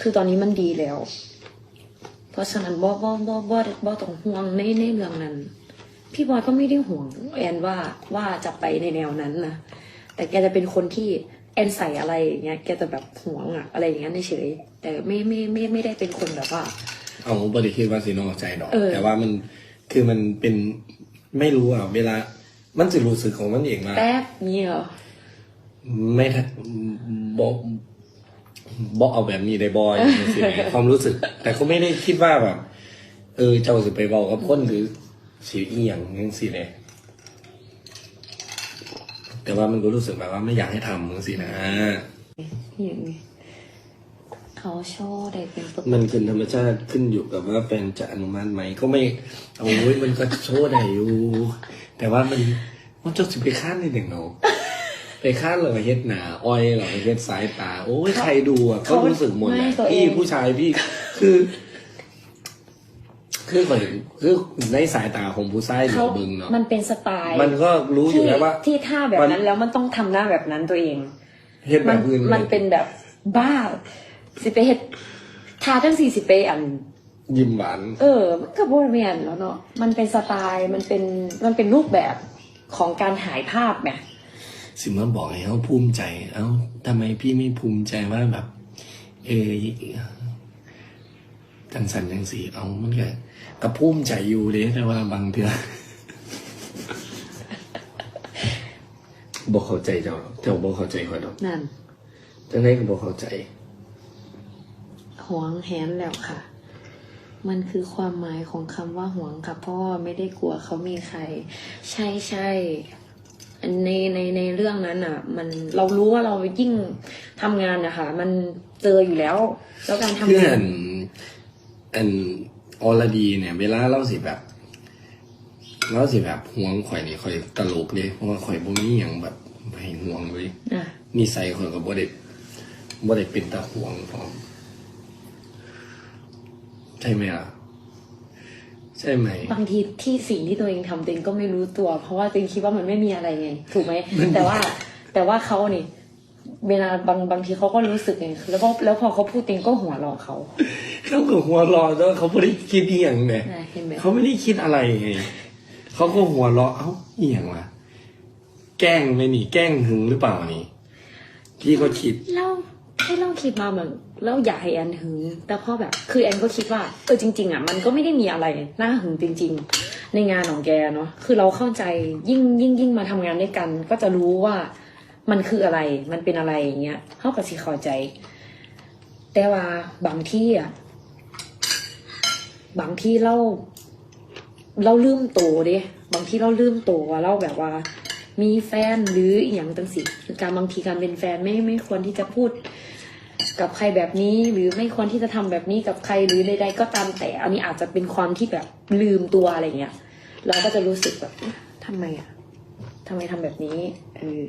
คือตอนนี้มันดีแล้ว เพราะฉะนั้นบ่บ่บ่บ่บ่ต้องห่วงในในเรื่องนั้น พี่บอยก็ไม่ได้ห่วงแอนว่าว่าจะไปในแนวนั้นนะแต่แกจะเป็นคนที่แอนใส่อะไรอย่างเงี้ยแกจะแบบห่วงอะอะไรอย่างเงี้ยเฉยๆแต่ไม่ไม่ไม่ไม่ได้เป็นคนแบบว่า เอาบริคิดว่าสีนอกใจดอกเออแต่ว่ามันคือมันเป็นไม่รู้อะเวลา มันจะรู้สึกของมันเองมาแป๊บนี้เหรอไม่ทันบอก บอกเอาแบบนี้ได้บอยสิความรู้สึก แต่ก็ไม่ได้คิดว่าแบบ เออเจ้าสิไปบอกกับคนหรือสิอีหยังยังสิเลยแต่ว่ามันก็รู้สึกแบบว่าไม่อยากให้ทำจังสินะอย่างนี้เขาชอบได้เป็นปกมันขึ้นธรรมชาติขึ้นอยู่กับว่าแฟนจะอนุมัติไหมก็ไม่เอาไว้ยมันก็โชว์ได้อยู่แต่ว่ามันมันจะสิไปค้านในหนึ่งเนาะ ไปค้านเลยเฮ็ดหนาอ้อยเหรอเฮ็ดสายตา โอ้ยใครดูอะก็รู้สึกหมดแหละพี่ผู้ชายพี่คือ คือคนคือในสายตาของผู้ชายเหลืเขาอบึงเนาะมันเป็นสไตล์ มันก็รู้อยู่แล้วว่า ที่ท่าแบบมันั้นนแล้วมันต้องทำหน้าแบบนั้นตัวเองเฮ็ดแบมันบอื่นมันเป็นแบบบ้า สิไปเฮ็ดทาทั้งสี่สิไปอันยิ้มหวาน เออ มันก็บ่แม่นแล้วเนาะ มันเป็นสไตล์ มันเป็น มันเป็นรูปแบบของการถ่ายภาพไง สิมาบอกให้เขาภูมิใจ เอ้าทำไมพี่ไม่ภูมิใจว่าแบบ เออจังสันจังสีเอามันก็กระภูมิใจอยู่เด้แต่ว่าบางเทื่อบอกเข้าใจเจ้าหรอกเจ้าบอกเข้าใจข่อยดอกนั่นจังไดก็บอกเข้าใจหวงแหนแล้วค่ะ มันคือความหมายของคำว่าหวงค่ะเพราะว่าไม่ได้กลัวเขามีใคร ใช่ใช่ ในในในเรื่องนั้นอะ มันเรารู้ว่าเรายิ่งทำงานนะคะมันเจออยู่แล้ว แล้วการทำเพื่งาอนนอันอรดีเนี่ย เวลาเราสิแบบเราสิแบบห่วงข่อยนี่ข่อยตลกเลยเพราะว่าข่อยบ่มีอย่างแบบให้ห่วงเลยอะนิสัยข่อยก็บ่ได้บ่ได้เป็นตาห่วงพร้อมใช่ไหมล่ะ ใช่ไหม บางทีที่สิ่งที่ตัวเองทำตัวเองก็ไม่รู้ตัว เพราะว่าตัวเองคิดว่ามันไม่มีอะไรไง ถูกไหม แต่ว่าแต่ว่าเขานี่ เวลาบางบางทีเขาก็รู้สึกไงแล้วก็แล้วพอเขาพูดตัวเองก็หัวเราะเขาเขาก็หัวเรอแล้วเขาไม่ได้คิดอหย่างไงน่ะเห็นไหมเขาไม่ได้คิดอะไรไงเขาก็หัวเราะเอ้าอหย่างวะแกล้งไหมนี่แกล้งหึงหรือเปล่านี่พี่ก็คิดเรา ให้เราคิดมาเหมือนเราอยากให้แอนหึง แต่พอแบบ คือแอนก็คิดว่าเออจริง ๆอะมันก็ไม่ได้มีอะไรน่าหึงจริง ๆ ในงานของแกเนาะคือเราเข้าใจยิ่งยิ่งยิ่งมาทำงานด้วยกัน ก็จะรู้ว่ามันคืออะไรมันเป็นอะไรอย่างเงี้ยเขาก็สิเข้าใจ แต่ว่าบางที่อะบางที่เราเราลืมโตวเด้บางที่เราลืมโตวว่าเราแบบว่า มีแฟนหรืออย่างตังสิการบางทีการเป็นแฟนไม่ไม่ควรที่จะพูดกับใครแบบนี้หรือไม่ควรที่จะทำแบบนี้กับใครหรือใดๆก็ตามแต่ อันนี้อาจจะเป็นความที่แบบลืมตัวอะไรเงี้ยเราก็จะรู้สึกแบบเอ๊ะทำไมอะทำไมทำแบบนี้เออ